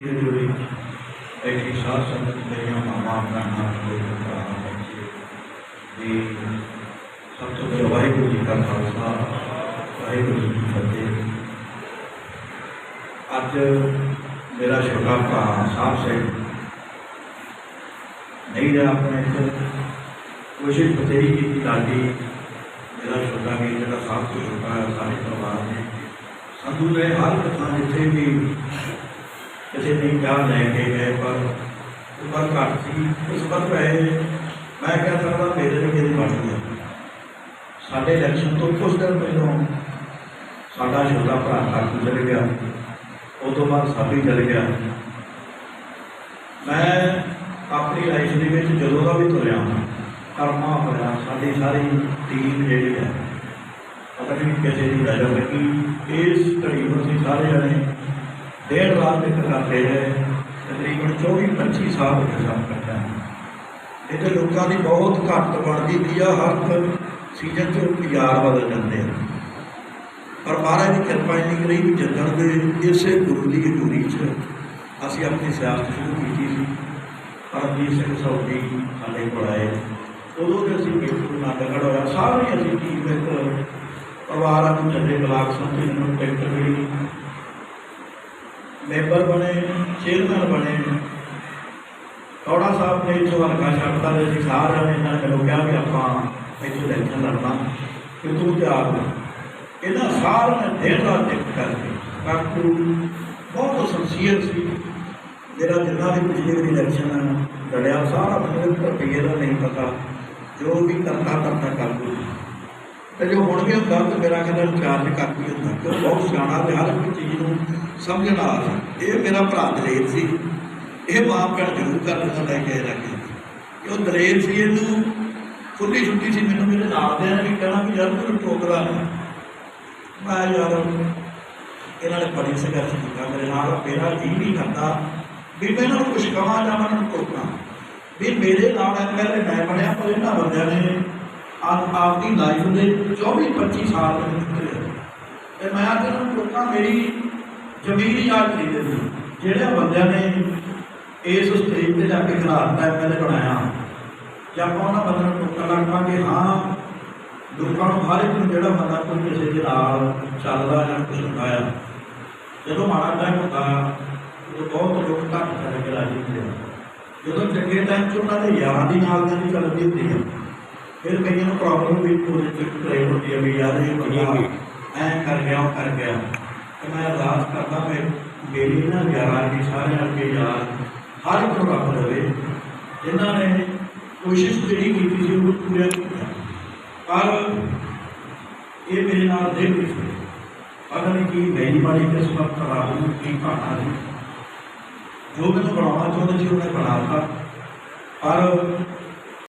ਇਹ ਜੁੜੀ ਐਸੀ ਸਾਧ ਸੰਗਤ ਮੇਰੀਆਂ ਮਾਮਾ ਭੈਣਾਂ ਕੋਈ ਭਰਾ ਬੱਚੇ ਦੀ ਸਭ ਤੋਂ ਪਹਿਲਾਂ ਵਾਹਿਗੁਰੂ ਜੀ ਕਾ ਖਾਲਸਾ ਵਾਹਿਗੁਰੂ ਜੀ ਕੀ ਫਤਿਹ ਅੱਜ ਮੇਰਾ ਛੋਟਾ ਭਰਾ ਸਾਹਿਬ ਸਿੰਘ ਨਹੀਂ ਰਿਹਾ ਆਪਣੇ ਇੱਥੇ ਕੋਸ਼ਿਸ਼ ਬਥੇਰੀ ਕੀਤੀ ਲਾਡੀ ਮੇਰਾ ਛੋਟਾ ਵੀਰ ਜਿਹੜਾ ਸਭ ਤੋਂ ਛੋਟਾ ਹੈ ਸਾਰੇ ਪਰਿਵਾਰ ਨੇ ਸੰਧੂ ਨੇ ਹਰ ਕਥਾ ਵੀ ਕਿਸੇ ਲੈ ਕੇ ਗਏ, ਪਰ ਉਮਰ ਘੱਟ ਸੀ ਉਸ ਵਕਤ ਪਏ ਮੈਂ ਕਹਿ ਸਕਦਾ ਮੇਰੇ ਲਈ ਕਿਹਦੀ ਬਣ ਗਿਆ। ਸਾਡੇ ਇਲੈਕਸ਼ਨ ਤੋਂ ਕੁਝ ਦਿਨ ਪਹਿਲਾਂ ਸਾਡਾ ਛੋਟਾ ਭਰਾ ਕਾਕੂ ਚਲੇ ਗਿਆ। ਉਹ ਤੋਂ ਬਾਅਦ ਸਾਬੀ ਚਲੇ ਗਿਆ। ਮੈਂ ਆਪਣੀ ਲਾਈਫ ਦੇ ਵਿੱਚ ਜਦੋਂ ਦਾ ਵੀ ਤੁਰਿਆ ਕਰਮਾ ਹੋਇਆ, ਸਾਡੀ ਸਾਰੀ ਟੀਮ ਜਿਹੜੀ ਹੈ ਪਤਾ ਨਹੀਂ ਕਿਸੇ ਦੀ ਵਜ੍ਹਾ ਲੱਗੀ ਇਸ ਘੜੀ ਨੂੰ ਅਸੀਂ ਸਾਰੇ ਜਣੇ ਡੇਢ ਰਾਤ ਤੱਕ ਕਰਦੇ ਰਹੇ ਤਕਰੀਬਨ 24 25 ਸਾਲ ਹੋ ਗਏ ਕੰਮ ਕਰਦਾ ਇਹਦੇ ਲੋਕਾਂ ਦੀ ਬਹੁਤ ਘੱਟ ਬਣਦੀ ਪਈ ਆ, ਹਰ ਸੀਜ਼ਨ 'ਚ ਬਾਜ਼ਾਰ ਬਦਲ ਜਾਂਦੇ ਆ। ਪਰ ਮਹਾਰਾਜ ਦੀ ਕਿਰਪਾ ਇੰਨੀ ਕਰੀ ਵੀ ਜੱਦਣ ਦੇ ਇਸੇ ਗੁਰੂ ਦੀ ਹਜ਼ੂਰੀ 'ਚ ਅਸੀਂ ਆਪਣੀ ਸਿਆਸਤ ਸ਼ੁਰੂ ਕੀਤੀ ਸੀ। ਪਰਮਜੀਤ ਸਿੰਘ ਸੌਦੀ ਸਾਡੇ ਕੋਲ ਆਏ। ਉਦੋਂ ਦੇ ਅਸੀਂ ਬਿਲਕੁਲ ਨਾਟਕੜ ਹੋਇਆ। ਸਾਰੇ ਅਸੀਂ ਟੀਮ ਇੱਕ ਪਰਿਵਾਰਾਂ ਨੂੰ ਚੱਲੇ ਬਲਾਕ ਸੰਮਤੀ ਨੂੰ ਟਿਕਟ ਮਿਲੀ। ਮੈਂਬਰ ਬਣੇ, ਚੇਅਰਮੈਨ ਬਣੇ। ਕੌੜਾ ਸਾਹਿਬ ਨੇ ਜੋ ਹਲਕਾ ਛੱਡਦਾ ਤੇ ਅਸੀਂ ਸਾਰਿਆਂ ਨੇ ਇਹਨਾਂ ਨੇ ਮੈਨੂੰ ਕਿਹਾ ਵੀ ਆਪਾਂ ਇੱਥੋਂ ਇਲੈਕਸ਼ਨ ਲੜਨਾ, ਕਿ ਤੂੰ ਤਿਆਰ ਹੋ। ਇਹਨਾਂ ਸਾਰਿਆਂ ਨੇ ਦਿਨ ਰਾਤ ਇੱਕ ਕਰਕੇ ਕਾਕੂ ਬਹੁਤ ਸੰਸੀਅਰ ਸੀ। ਜਿਹੜਾ ਜਿੰਨਾ ਵੀ ਪਿਛਲੇ ਵਾਰੀ ਇਲੈਕਸ਼ਨ ਲੜਿਆ, ਸਾਰਾ ਮੈਨੂੰ ਰੁਪਈਏ ਦਾ ਨਹੀਂ ਪਤਾ, ਜੋ ਵੀ ਕਰਤਾ ਕਰਤਾ ਕਾਕੂ ਤੇ ਜੋ ਹੁਣ ਵੀ ਹੁੰਦਾ ਤੇ ਮੇਰਾ ਕਹਿੰਦਾ ਚਾਰਜ ਕਾਕੂ ਹੁੰਦਾ ਕਿਉਂ ਬਹੁਤ ਸਿਆਣਾ ਤੇ ਹਰ ਇੱਕ ਚੀਜ਼ ਨੂੰ ਸਮਝਣ ਵਾਲਾ ਸੀ। ਇਹ ਮੇਰਾ ਭਰਾ ਦਲੇਰ ਸੀ। ਇਹ ਮਾਂ ਭੈਣ ਜ਼ਰੂਰ ਕਰਦਾ ਲੈ ਕੇ ਰੱਖੇ ਕਿ ਉਹ ਦਲੇਰ ਸੀ, ਇਹਨੂੰ ਖੁੱਲੀ ਛੁੱਟੀ ਸੀ, ਮੈਨੂੰ ਮੇਰੇ ਨਾਲ ਦੇ ਨੇ ਵੀ ਕਹਿਣਾ ਵੀ ਯਾਰ ਤੂੰ ਟੋਕਦਾ ਨਹੀਂ ਮੈਂ ਯਾਰ, ਇਹਨਾਂ ਨੇ ਬੜੀ ਸੰਘਰਸ਼ ਕੀਤਾ ਮੇਰੇ ਨਾਲ ਮੇਰਾ ਜੀ ਨਹੀਂ ਕਰਦਾ। ਵੀ ਮੈਂ ਇਹਨਾਂ ਨੂੰ ਕੁਝ ਕਹਾਂ ਜਾਂ ਮੈਂ ਇਹਨਾਂ ਨੂੰ ਟੋਕਾਂ ਵੀ ਮੇਰੇ ਨਾਲ ਐਮਐਲਏ ਮੈਂ ਬਣਿਆ, ਪਰ ਇਹਨਾਂ ਬੰਦਿਆਂ ਨੇ ਆਪ ਆਪਦੀ ਲਾਈਫ ਦੇ 24 25 ਸਾਲ ਦੇ ਨਿਕਲੇ ਤੇ ਮੈਂ ਅੱਜ ਇਹਨਾਂ ਨੂੰ ਮੇਰੀ ਜ਼ਮੀਨ ਯਾਦ ਨਹੀਂ ਦਿੰਦੀ। ਜਿਹੜੇ ਬੰਦਿਆਂ ਨੇ ਇਸ ਸਟੇਜ ਤੇ ਜਾ ਕੇ ਖਿਲਾਫਤਾ ਐਮਐਲਏ ਬਣਾਇਆ। ਜਾਂ ਆਪਾਂ ਉਹਨਾਂ ਬੰਦਿਆਂ ਨੂੰ ਟੋਕਾ ਲੱਗ ਪਾਂਗੇ ਹਾਂ ਲੋਕਾਂ ਨੂੰ ਹਰ ਇੱਕ ਨੂੰ ਜਿਹੜਾ ਬੰਦਾ ਕੋਈ ਕਿਸੇ ਦੇ ਨਾਲ ਚੱਲਦਾ ਜਾਂ ਕੁਝ ਹੁੰਦਾ ਆ ਜਦੋਂ ਮਾੜਾ ਟਾਈਮ ਹੁੰਦਾ ਆ, ਬਹੁਤ ਲੋਕ ਘੱਟ ਕਰ ਕੇ ਰਾਜੀ ਹੁੰਦੇ ਜਦੋਂ ਚੰਗੇ ਟਾਈਮ 'ਚ ਉਹਨਾਂ ਦੇ ਯਾਰਾਂ ਦੀ ਨਾਲ ਦੀ ਚੱਲਦੀ ਹੁੰਦੀ ਆ ਫਿਰ ਕਈਆਂ ਨੂੰ ਪ੍ਰੋਬਲਮ ਵੀ ਪੂਰੇ ਚੱਕ ਕਰੇ ਹੁੰਦੀ ਆ ਵੀ ਯਾਰ ਇਹ ਬੰਦਾ ਐ ਕਰ ਗਿਆ ਉਹ ਕਰ ਗਿਆ ਤੇ ਮੈਂ ਅਰਦਾਸ ਕਰਦਾ ਮੈਂ ਮੇਰੀ ਨਾ ਯਾਰਾਂ ਦੀ ਸਾਰੇ ਅੱਗੇ ਯਾਰ ਹਰ ਇੱਕ ਨੂੰ ਰੱਬ ਦੇਵੇ ਜਿਨ੍ਹਾਂ ਨੇ ਕੋਸ਼ਿਸ਼ ਜਿਹੜੀ ਕੀਤੀ ਸੀ ਉਹ ਪੂਰਾ ਕੀਤਾ ਪਰ ਇਹ ਮੇਰੇ ਨਾਲ ਦੇ ਨਹੀਂ ਸੀ ਪਤਾ ਨਹੀਂ ਕੀ ਮੇਰੀ ਮਾੜੀ ਕਿਸਮਤ ਖਰਾਬ ਨੂੰ ਕੀ ਘਾਟਾ ਸੀ ਜੋ ਮੈਨੂੰ ਬਣਾਉਣਾ ਚਾਹੁੰਦੇ